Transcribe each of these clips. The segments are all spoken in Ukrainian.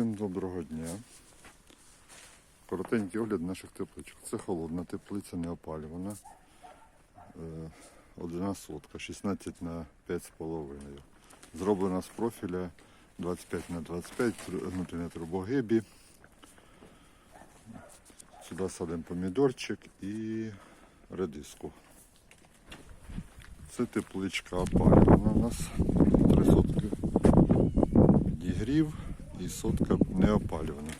Всім доброго дня. Коротенький огляд наших тепличок. Це холодна теплиця, не опалювана. Е, Одна сотка, 16 на 5,5. Зроблена з профіля 25 на 25, тру- внутрішня трубогибі. Сюди садимо помідорчик і редиску. Це тепличка опалювана у нас. Три сотки підігрів і сотка не опалювана.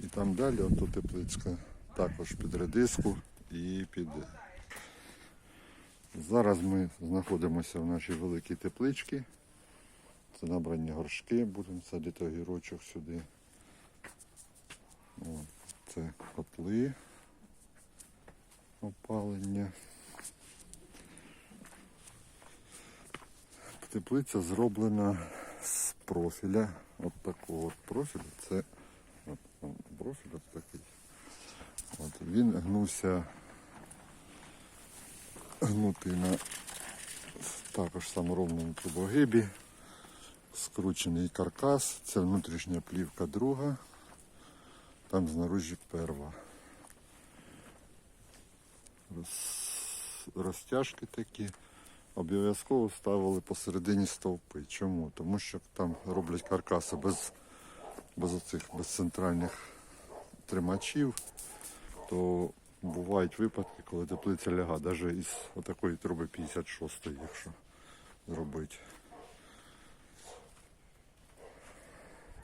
І там далі ото тепличка також під редиску і під. Зараз ми знаходимося в нашій великій тепличці. Це набрані горшки, будемо садити огірочок сюди. О, це котли опалення. Теплиця зроблена профіля. От такого от. Це от, профіль от такий. От, він гнувся гнутий на також саморобному трубогибі. Скручений каркас, це внутрішня плівка друга, там знаружі перва. Роз- Розтяжки такі. Обов'язково ставили посередині стовпи. Чому? Тому що там роблять каркаси без, без оцих без центральних тримачів, то бувають випадки, коли теплиця ляга, навіть із отакої труби 56, якщо зробити.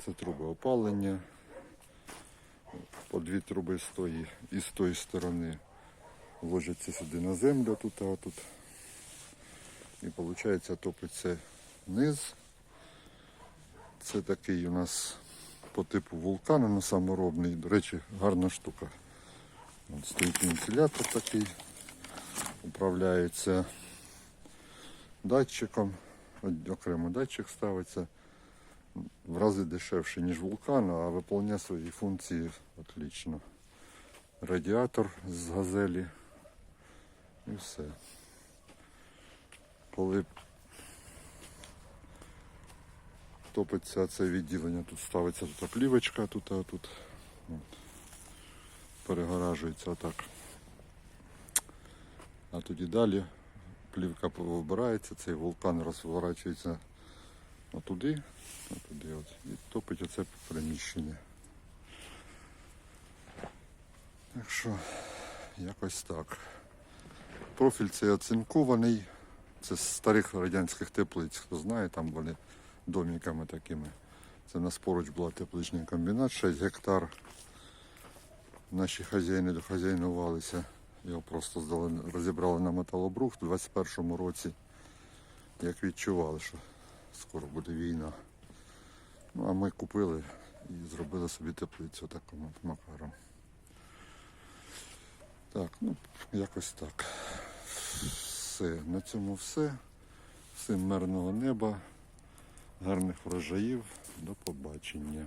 Це труби опалення. По дві труби з тої і з тої сторони ложаться сюди на землю, тут, а тут. І виходить топиться низ. Це такий у нас по типу вулкану, ну саморобний. До речі, гарна штука. От стоїть вентилятор такий, управляється датчиком. Окремо датчик ставиться в рази дешевше, ніж вулкан, а виконує свої функції отлично. Радіатор з газелі і все коли топиться це відділення, тут ставиться тут плівочка, тут, а тут от, перегоражується отак. А тоді далі плівка вибирається, цей вулкан розворачується отуди, отуди от, і топить оце приміщення. Так що якось так. Профіль цей оцинкований. Це з старих радянських теплиць, хто знає, там вони домиками такими. Це нас поруч була тепличний комбінат, 6 гектар. Наші хазяїни дохазяйнувалися. Його просто здали, розібрали на металобрухт у 21-му році, як відчували, що скоро буде війна. Ну, а ми купили і зробили собі теплицю таким макаром. Так, ну, якось так. Все, на цьому все. Всім мирного неба, гарних врожаїв. До побачення.